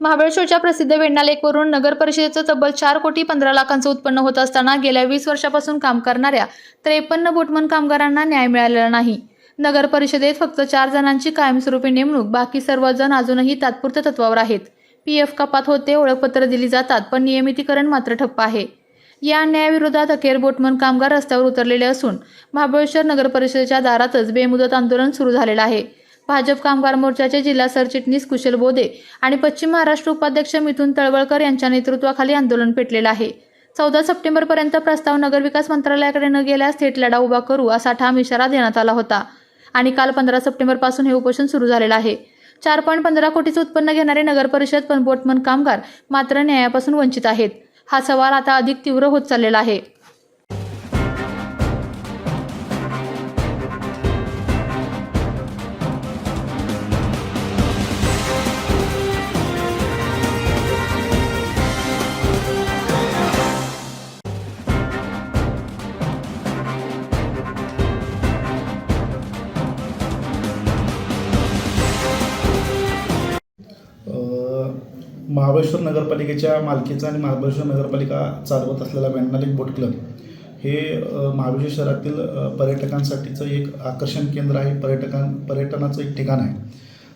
महाबळेश्वरच्या प्रसिद्ध वेण्णा लेकवरून नगर परिषदेचं तब्बल चार कोटी पंधरा लाखांचं उत्पन्न होत असताना गेल्या वीस वर्षापासून काम करणाऱ्या त्रेपन्न बोटमन कामगारांना न्याय मिळालेला नाही. नगर परिषदेत फक्त चार जणांची कायमस्वरूपी नेमणूक बाकी सर्वजण अजूनही तात्पुरत्या तत्वावर आहेत. पी एफ कपात होते ओळखपत्र दिली जातात पण नियमितीकरण मात्र ठप्प आहे. या अन्यायाविरोधात अखेर बोटमन कामगार रस्त्यावर उतरलेले असून महाबळेश्वर नगर परिषदेच्या दारातच बेमुदत आंदोलन सुरू झालेलं आहे. भाजप कामगार मोर्चाचे जिल्हा सरचिटणीस कुशल बोदे आणि पश्चिम महाराष्ट्र उपाध्यक्ष मिथुन तळवळकर यांच्या नेतृत्वाखाली आंदोलन पेटलेलं आहे. चौदा सप्टेंबरपर्यंत प्रस्ताव नगरविकास मंत्रालयाकडे न गेल्यास थेट लढा उभा करू असा ठाम इशारा देण्यात आला होता. आणि काल पंधरा सप्टेंबरपासून हे उपोषण सुरू झालेलं आहे. चार पॉईंट पंधरा कोटीचं उत्पन्न घेणारे नगर परिषद पण बोटमन कामगार मात्र न्यायापासून वंचित आहेत. हा सवाल आता अधिक तीव्र होत चाललेला आहे. महाबळेश्वर नगरपालिकेच्या मालकीचा आणि महाबळेश्वर नगरपालिका चालवत असलेला वैज्ञानिक बोट क्लब हे महाबळेश्वर शहरातील पर्यटकांसाठीचं एक आकर्षण केंद्र आहे. पर्यटकां पर्यटनाचं एक ठिकाण आहे.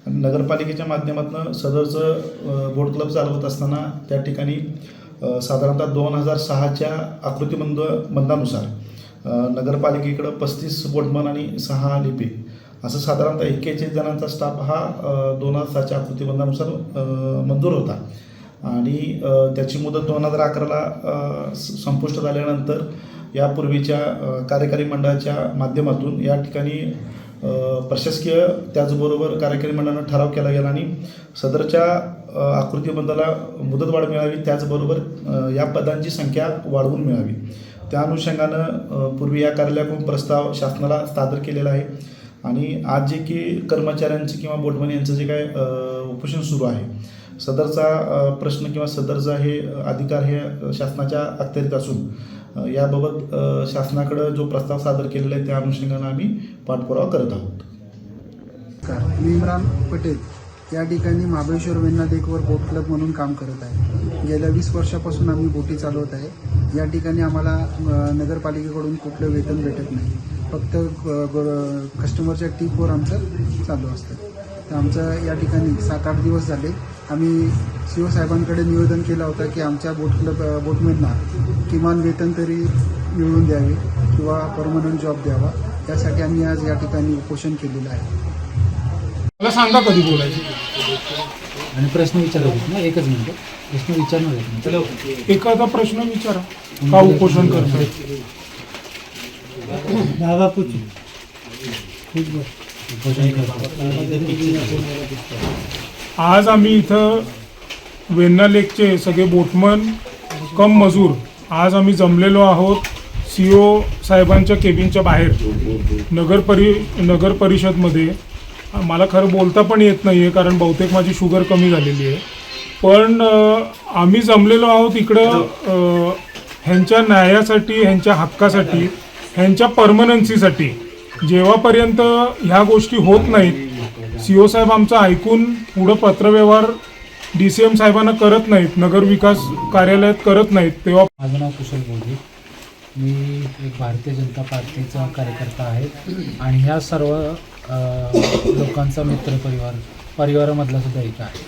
आणि नगरपालिकेच्या माध्यमातून सदरचं बोट क्लब चालवत असताना त्या ठिकाणी साधारणतः दोन हजार सहाच्या आकृतीबंध बंदानुसार नगरपालिकेकडं पस्तीस बोटमन आणि सहा लिपी असं साधारणतः एक्केचाळीस जणांचा स्टाफ हा दोन हजार सहाच्या आकृतीबंधानुसार मंजूर होता. आणि त्याची मुदत दोन हजार अकराला संपुष्ट झाल्यानंतर यापूर्वीच्या कार्यकारी मंडळाच्या माध्यमातून या ठिकाणी प्रशासकीय त्याचबरोबर कार्यकारी मंडळानं ठराव केला गेला आणि सदरच्या आकृतीबंधाला मुदतवाढ मिळावी त्याचबरोबर या पदांची संख्या वाढवून मिळावी. त्या अनुषंगानं पूर्वी या कार्यालयाकडून प्रस्ताव शासनाला सादर केलेला आहे. आणि आज जे की कर्मचाऱ्यांचे किंवा बोटमन यांचं जे काय उपोषण सुरू आहे सदरचा प्रश्न किंवा सदरचा हे अधिकार हे शासनाच्या अखत्यारीत असून याबाबत शासनाकडं जो प्रस्ताव सादर केलेला आहे त्या अनुषंगानं आम्ही पाठपुरावा करत आहोत. मी इम्रान पटेल. या ठिकाणी महाबळेश्वर वेण्णा देखवर बोट क्लब म्हणून काम करत आहे. गेल्या वीस वर्षापासून आम्ही बोटी चालवत आहे. या ठिकाणी आम्हाला नगरपालिकेकडून कुठलं वेतन भेटत नाही. फक्त ग- ग- कस्टमरच्या टीपवर आमचं चालू असतं. तर आमचं या ठिकाणी सात आठ दिवस झाले. आम्ही सी साहेबांकडे निवेदन केलं होतं की आमच्या बोट क्लब बोटमॅनना किमान वेतन तरी मिळवून द्यावे किंवा परमनंट जॉब द्यावा. त्यासाठी आम्ही आज या ठिकाणी उपोषण केलेलं आहे. मला सांगा कधी बोलायचं? आणि प्रश्न विचारायचे ना एकच मिनिट. प्रश्न विचारणार. एखादा प्रश्न विचारा. का उपोषण करताय? उपोषण करतो. आज आम्ही इथं वेन्ना लेकचे सगळे बोटमन कम मजूर आज आम्ही जमलेलो आहोत सी ओ साहेबांच्या केबिनच्या बाहेर नगर परि नगर परिषदमध्ये मला खरं बोलता पण येत नाही आहे कारण बहुतेक माझी शुगर कमी झालेली आहे पण आम्ही जमलेलो आहोत इकडं ह्यांच्या न्यायासाठी ह्यांच्या हक्कासाठी ह्यांच्या परमनन्सीसाठी. जेव्हापर्यंत ह्या गोष्टी होत नाहीत सी ओ साहेब आमचं ऐकून पुढं पत्रव्यवहार डी सी एम साहेबांना करत नाहीत नगर विकास कार्यालयात करत नाहीत तेव्हा माझं नाव कुशल बोधे मी एक भारतीय जनता पार्टीचा कार्यकर्ता आहे आणि ह्या सर्व लोकांचा लोकांचा मित्रपरिवार परिवारामधला सुद्धा एक आहे.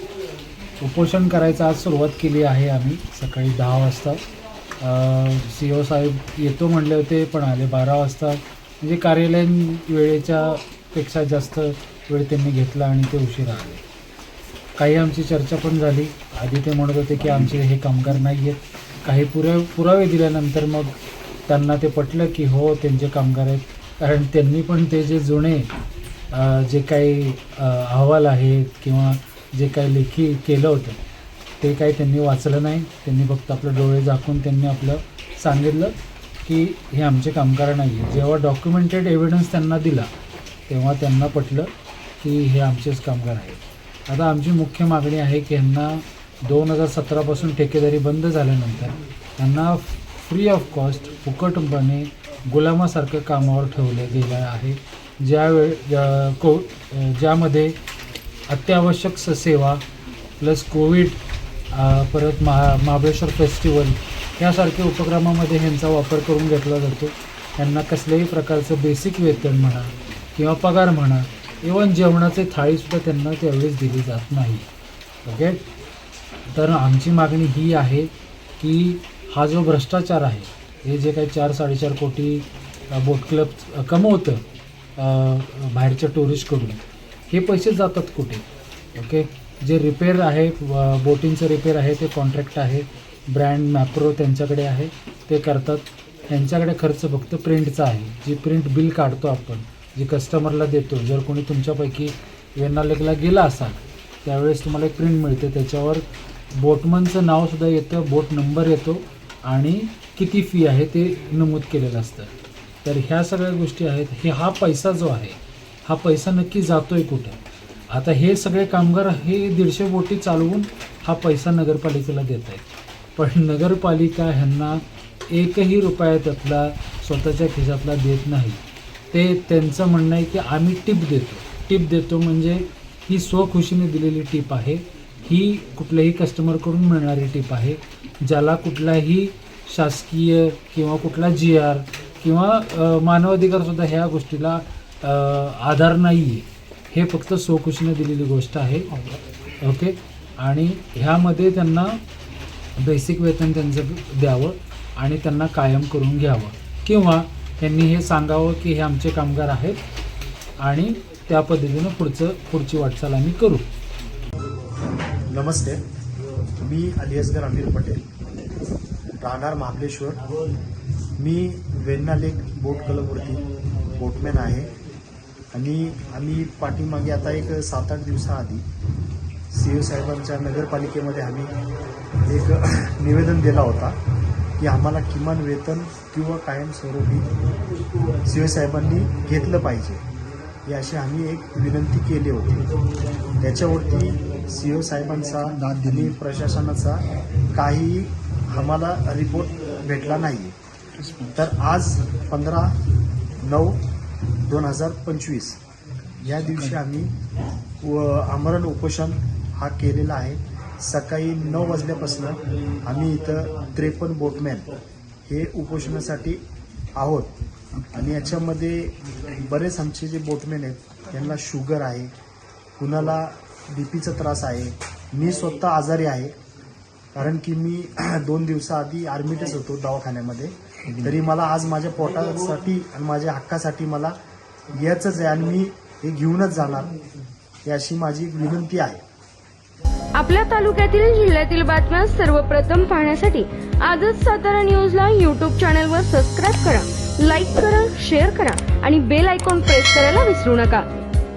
उपोषण करायचं आज सुरुवात केली आहे आम्ही सकाळी दहा वाजता. सी ओ साहेब येतो म्हणले होते पण आले बारा वाजता. म्हणजे कार्यालयीन वेळेच्या पेक्षा जास्त वेळ त्यांनी घेतला आणि ते उशिरा आले. काही आमची चर्चा पण झाली. आधी ते म्हणत होते की आमचे हे कामगार नाही आहेत काही पुरे पुरावे दिल्यानंतर मग त्यांना ते पटलं की हो त्यांचे कामगार आहेत. कारण त्यांनी पण ते जे जुने जे काही अहवाल आहेत किंवा जे काही लेखी केलं होतं ते काही त्यांनी वाचलं नाही. त्यांनी फक्त आपलं डोळे झाकून त्यांनी आपलं सांगितलं की हे आमचे कामगार नाही आहे जेव्हा डॉक्युमेंटेड एव्हिडन्स त्यांना दिला तेव्हा त्यांना पटलं की हे आमचेच कामगार आहेत. आता आमची मुख्य मागणी आहे की यांना दोन हजार सतरापासून ठेकेदारी बंद झाल्यानंतर त्यांना फ्री ऑफ कॉस्ट फुकटपणे गुलामासारखं कामावर ठेवलं गेलं आहे. ज्यावेळ ज्या- को ज्यामध्ये अत्यावश्यक स- सेवा प्लस कोविड परत महा महाबळेश्वर फेस्टिवल यासारख्या उपक्रमामध्ये ह्यांचा वापर करून घेतला जातो. यांना कसल्याही प्रकारचं बेसिक वेतन म्हणा किंवा पगार म्हणा इवन जेवणाचे थाळीसुद्धा त्यांना त्यावेळेस दिली जात नाही. ओके तर आमची मागणी ही आहे की हा जो भ्रष्टाचार आहे हे जे काही चार साडेचार कोटी बोट क्लब कमवतं बाहेरच्या टुरिस्टकडून हे पैसे जातात कुठे? ओके जे रिपेअर आहे व- बोटिंगचं रिपेअर आहे ते कॉन्ट्रॅक्ट आहे. ब्रँड मॅप्रो त्यांच्याकडे आहे. ते करतात. त्यांच्याकडे खर्च फक्त प्रिंटचा आहे. जी प्रिंट बिल काढतो आपण जी कस्टमरला देतो जर कोणी तुमच्यापैकी वेनालेकला गेला असाल त्यावेळेस तुम्हाला एक प्रिंट मिळते. त्याच्यावर बोटमनचं नावसुद्धा येतं बोट नंबर येतो आणि किती फी आहे ते नमूद केलेलं असतं. तर ह्या सगळ्या गोष्टी आहेत. हे हा पैसा जो आहे हा पैसा नक्की जातो आहे कुठं? आता हे सगळे कामगार हे दीडशे बोटी चालवून हा पैसा नगरपालिकेला देत आहेत. पण नगरपालिका ह्यांना एकही रुपया त्यातला स्वतःच्या खिशातला देत नाही. ते त्यांचं म्हणणं आहे की आम्ही टिप देतो. टिप देतो म्हणजे ही स्वखुशीने दिलेली टिप आहे. ही कुठल्याही कस्टमरकडून मिळणारी टिप आहे. ज्याला कुठलाही शासकीय किंवा कुठला जी आर किंवा मानवाधिकारसुद्धा ह्या गोष्टीला आधार नाही आहे हे फक्त स्वखुशीने दिलेली गोष्ट आहे. ओके? आणि ह्यामध्ये त्यांना बेसिक वेतन त्यांचं द्यावं आणि त्यांना कायम करून घ्यावं. किंवा त्यांनी हे सांगावं की हे आमचे कामगार आहेत आणि त्या पद्धतीनं पुढचं पुढची वाटचाल आम्ही करू. नमस्ते. मी अलियसगर अमीर पटेल. राहणार महाबलेश्वर मी वेन्ना लेक बोट क्लबवरती बोटमॅन आहे. आणि आम्ही पाठीमागे आता एक सात आठ दिवसाआधी सी ओ साहेबांच्या नगरपालिकेमध्ये आम्ही एक निवेदन दिला होता की आम्हाला किमान वेतन किंवा कायमस्वरूपी सी ओ साहेबांनी घेतलं पाहिजे ही अशी आम्ही एक विनंती केली होती. त्याच्यावरती सी ओ साहेबांचा आणि प्रशासनाचा काही आम्हाला रिपोर्ट भेटला नाही तर आज पंधरा नऊ दोन हजार पंचवीस. या दिवशी आम्ही व आमरण उपोषण हा केलेला आहे. सकाळी नऊ वाजल्यापासून आम्ही इथं त्रेपन्न बोटमॅन हे उपोषणासाठी आहोत. आणि याच्यामध्ये बरेच आमचे जे बोटमॅन आहेत त्यांना शुगर आहे कुणाला बी पीचा त्रास आहे मी स्वतः आजारी आहे. कारण की मी दोन दिवसाआधी आर्मीतच होतो दवाखान्यामध्ये. तरी मला आज माझ्या पोटासाठी आणि माझ्या हक्कासाठी मला याच आहे आणि मी हे घेऊनच जाणार. ही अशी माझी एक विनंती आहे. आपल्या तालुक्यातील जिल्ह्यातील बातम्या सर्वप्रथम पाहण्यासाठी आजच सातारा न्यूजला यूट्यूब चॅनलवर सबस्क्राईब करा लाईक करा शेअर करा आणि बेल आयकॉन प्रेस करायला विसरू नका.